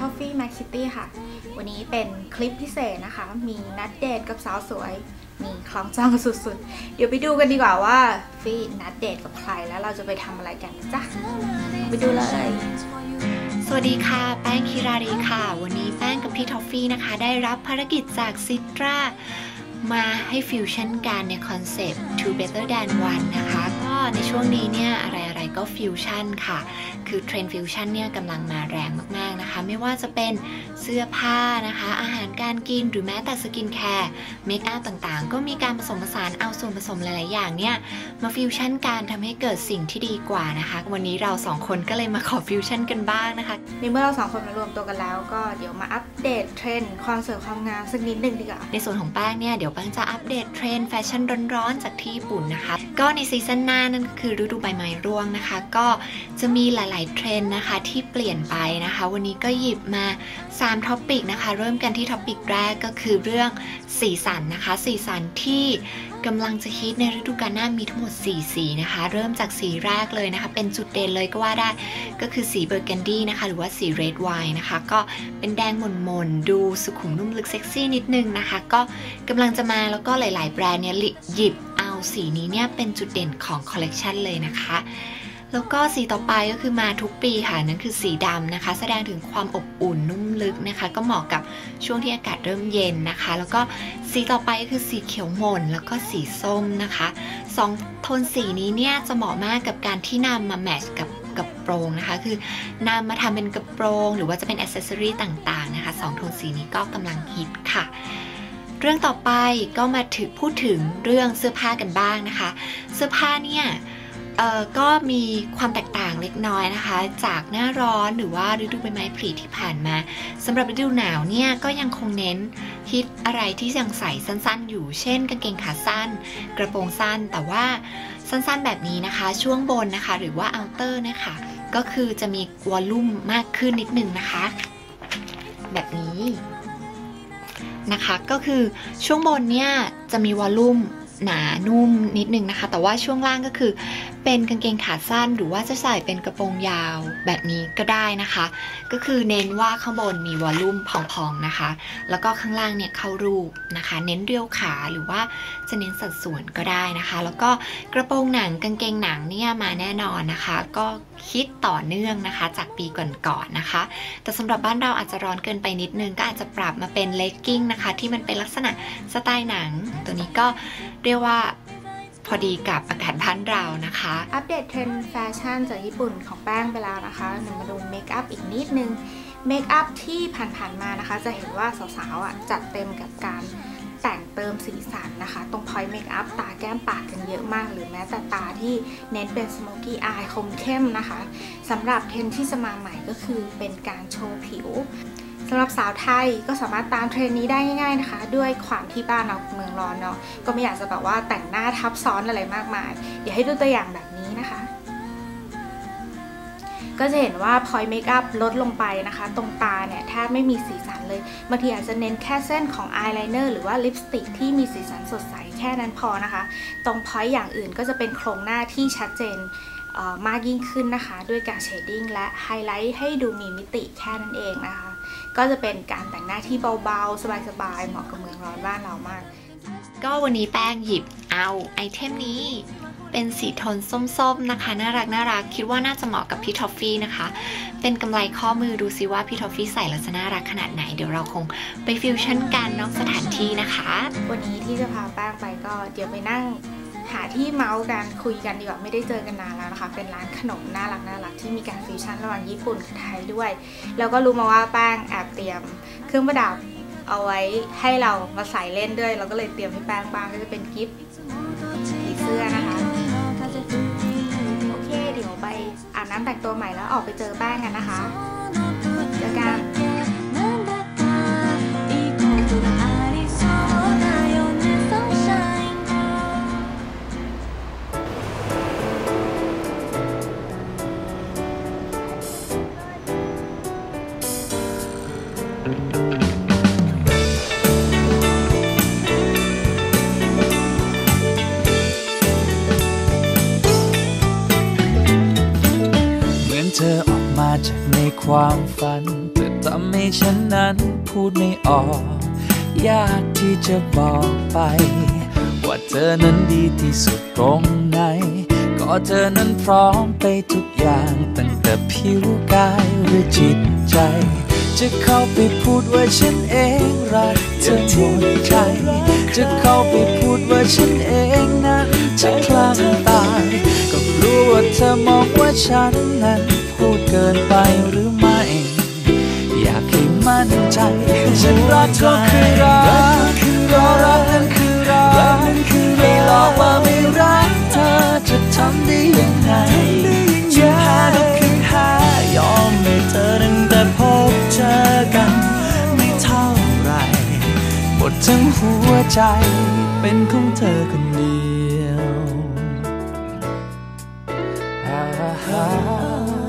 Toffee Mac Kitty ค่ะ วันนี้เป็นคลิปพิเศษนะคะ มีนัดเดทกับสาวสวย มีคล้องจองสุดๆ เดี๋ยวไปดูกันดีกว่าว่าฟี่นัดเดทกับใครแล้วเราจะไปทำอะไรกันจ้ะไปดูเลย สวัสดีค่ะ แป้งคิรารีค่ะ วันนี้แป้งกับพี่ทอฟฟี่นะคะ ได้รับภารกิจจากซิตรามาให้ฟิวชั่นกันในคอนเซปต์ two better than one นะคะ ในช่วงนี้เนี่ยอะไรๆก็ฟิวชั่นค่ะ คือเทรนด์ฟิวชั่นเนี่ยกำลังมาแรงมากๆนะคะ ไม่ว่าจะเป็นเสื้อผ้านะคะ อาหารการกินหรือแม้แต่สกินแคร์เมคอัพต่างๆ ก็มีการผสมผสานเอาส่วนผสมหลายๆ อย่างเนี่ย มาฟิวชั่นการทำให้เกิดสิ่งที่ดีกว่านะคะ วันนี้เราสองคนก็เลยมาขอฟิวชั่นกันบ้างนะคะในเมื่อเราสองคนมารวมตัวกันแล้ว ก็เดี๋ยวมาอัปเดตเทรนด์ความสวยความงามสักนิดหนึ่งดีกว่าในส่วนของแป้งเนี่ยเดี๋ยวแป้งจะอัปเดตเทรนด์แฟชั่นร้อนๆจากที่ญี่ปุ่นนะคะก็ในซีซั่นหน้านั่นคือฤดูใบไม้ร่วงนะคะ ก็จะมีหลาย ๆ เทรนด์นะคะที่เปลี่ยนไปนะคะ วันนี้ก็หยิบมา3ท็อปิกนะคะ เริ่มกันที่ท็อปิกแรกก็คือเรื่องสีสันนะคะ สีสันที่กำลังจะฮิตในฤดูกาลหน้ามีทั้งหมด 4 สีนะคะ เริ่มจากสีแรกเลยนะคะ เป็นจุดเด่นเลยก็ว่าได้ก็คือสีเบอร์แกนดี้นะคะ หรือว่าสีเรดไวน์นะคะ ก็เป็นแดงหม่นๆ ดูสุขุมนุ่มลึกเซ็กซี่นิดนึงนะคะ ก็กำลังจะมาแล้วก็หลาย ๆ แบรนด์เนี่ยหยิบ สีนี้เนี่ยเป็นจุดเด่นของคอลเลกชันเลยนะคะ แล้วก็สีต่อไปก็คือมาทุกปีค่ะ นั่นคือสีดำนะคะ แสดงถึงความอบอุ่นนุ่มลึกนะคะ ก็เหมาะกับช่วงที่อากาศเริ่มเย็นนะคะ แล้วก็สีต่อไปก็คือสีเขียวหม่นแล้วก็สีส้มนะคะสองโทนสีนี้เนี่ยจะเหมาะมากกับการที่นำมาแมทช์กับกับโปรงนะคะ คือนำมาทำเป็นกระโปรง หรือว่าจะเป็นอ c เซสซอรีต่างๆนะคะสองโทนสีนี้ก็กำลังฮิตค่ะ เรื่องต่อไปก็มาถึงพูดถึงเรื่องเสื้อผ้ากันบ้างนะคะ เสื้อผ้าเนี่ยก็มีความแตกต่างเล็กน้อยนะคะ จากหน้าร้อนหรือว่าฤดูใบไม้ผลิที่ผ่านมาสำหรับฤดูหนาวเนี่ยก็ยังคงเน้นฮิตอะไรที่ยังใส่สั้นๆ อยู่เช่นกางเกงขาสั้น กระโปรงสั้น แต่ว่าสั้นๆแบบนี้นะคะ ช่วงบนนะคะ หรือว่าอัลเตอร์นะคะก็คือจะมีวอลลุ่มมากขึ้นนิดนึงนะคะ แบบนี้ นะคะ ก็คือช่วงบนเนี่ยจะมีวอลลุ่มหนานุ่มนิดนึงนะคะ แต่ว่าช่วงล่างก็คือ เป็นกางเกงขาสั้น หรือว่าจะใส่เป็นกระโปรงยาวแบบนี้ก็ได้นะคะ ก็คือเน้นว่าข้างบนมีวอลลุ่มพองๆนะคะ แล้วก็ข้างล่างเนี่ยเข้ารูปนะคะ เน้นเรียวขาหรือว่าจะเน้นสัดส่วนก็ได้นะคะ แล้วก็กระโปรงหนังกางเกงหนังเนี่ยมาแน่นอนนะคะ ก็ คิดต่อเนื่องนะคะ จากปีก่อนๆนนะคะ แต่สำหรับบ้านเราอาจจะร้อนเกินไปนิดนึงก็อาจจะปรับมาเป็นเลกกิ้งนะคะ ที่มันเป็นลักษณะสไตล์หนัง ตัวนี้ก็เรียกว่าพอดีกับอากาศบ้านเรานะคะ อัปเดตเทรนด์แฟชั่นจากญี่ปุ่นของแป้งไปแล้วนะคะหนึ่งมาดูเมคอัพอีกนิดนึงเมคอัพที่ผ่านๆมานะคะ จะเห็นว่าสาวๆอะจัดเต็มกับการ แต่งเติมสีสันนะคะ ตรงพอยต์เมคอัพตาแก้มปากกันเยอะมาก หรือแม้แต่ตาที่เน้นเป็นสโมกี้อายคมเข้มนะคะสำหรับเทรนที่จะมาใหม่ก็คือเป็นการโชว์ผิวสำหรับสาวไทยก็สามารถตามเทรนนี้ได้ง่ายๆนะคะ ด้วยความที่บ้านเราเมืองร้อนเนาะก็ไม่อยากจะแบบว่าแต่งหน้าทับซ้อนอะไรมากมาย เดี๋ยวให้ดูตัวอย่างแบบนี้นะคะ ก็จะเห็นว่าพอยเมคอัพลดลงไปนะคะ ตรงตาเนี่ยแทบไม่มีสีสันเลยบางทีอาจจะเน้นแค่เส้นของอายไลเนอร์หรือว่าลิปสติกที่มีสีสันสดใสแค่นั้นพอนะคะ ตรงพอยอย่างอื่นก็จะเป็นโครงหน้าที่ชัดเจนมากยิ่งขึ้นนะคะ ด้วยการเชดดิ้งและไฮไลท์ให้ดูมีมิติแค่นั้นเองนะคะ ก็จะเป็นการแต่งหน้าที่เบาๆ สบายๆ เหมาะกับเมืองร้อนบ้านเรามาก ก็วันนี้แป้งหยิบเอาไอเทมนี้ เป็นสีโทนส้มๆนะคะ น่ารักน่ารักคิดว่าน่าจะเหมาะกับพี่ทอฟฟี่นะคะ เป็นกำไรข้อมือดูซิว่าพี่ทอฟฟี่ใส่แล้วจะน่ารักขนาดไหน เดี๋ยวเราคงไปฟิวชั่นกันนอกสถานที่นะคะ วันนี้ที่จะพาแป้งไปก็เดี๋ยวไปนั่งหาที่เมาส์กันคุยกันดีกว่าไม่ได้เจอกันนานแล้วนะคะ เป็นร้านขนมน่ารักน่ารักที่มีการฟิวชั่นระหว่างญี่ปุ่นกับไทยด้วย แล้วก็รู้มาว่าแป้งแอบเตรียม เครื่องประดับเอาไว้ให้เรามาใส่เล่นด้วย เราก็เลยเตรียมให้แป้งบ้างก็จะเป็นกิฟต์ผีเสื้อนะคะ น้ำแต่งตัวใหม่แล้วออกไปเจอแป้งกันนะคะ เจอกันเห อนเธอออกมาจากในความฝันแต่ทำให้ฉันนั้นพูดไม่ออก ยากที่จะบอกไป ว่าเธอนั้นดีที่สุดตรงไหน ก็เธอนั้นพร้อมไปทุกอย่างตั้งแต่ผิวกายหรือจิตใจ จะเข้าไปพูดว่าฉันเองรักเธอหมดใจ จะเข้าไปพูดว่าฉันเองนั้นจะคลั่งตายก็รู้ว่าเธอมองว่าฉันนั้น เกินไปหรือไม่ อยากให้มั่นใจฉันรักก็คือรักก็รักนั้นคือรักไม่หลอกว่าไม่รักเธอจะทำได้ยังไงจะหาก็คือหายอมให้เธอตั้งแต่พบเจอกัน ไม่เท่าไรหมดทั้งหัวใจ เป็นของเธอคนเดียวอ่าฮะ